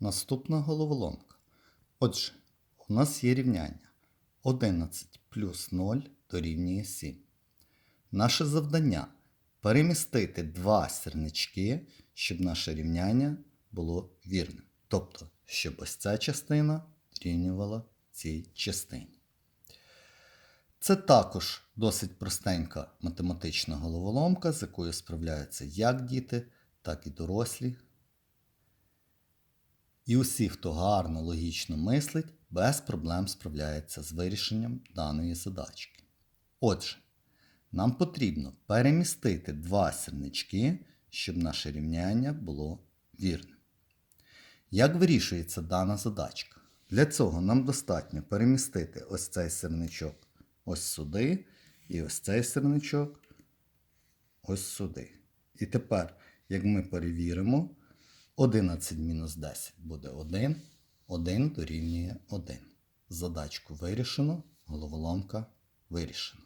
Наступна головоломка. Отже, у нас є рівняння 11 плюс 0 дорівнює 7. Наше завдання перемістити два сірнички, щоб наше рівняння було вірним. Тобто, щоб ось ця частина дорівнювала цій частині. Це також досить простенька математична головоломка, з якою справляються як діти, так і дорослі. І усі, хто гарно логічно мислить, без проблем справляється з вирішенням даної задачки. Отже, нам потрібно перемістити два сірнички, щоб наше рівняння було вірним. Як вирішується дана задачка? Для цього нам достатньо перемістити ось цей сирничок ось сюди, і ось цей сирничок ось сюди. І тепер, як ми перевіримо, 11 мінус 10 буде 1, 1 дорівнює 1. Задачку вирішено, головоломка вирішена.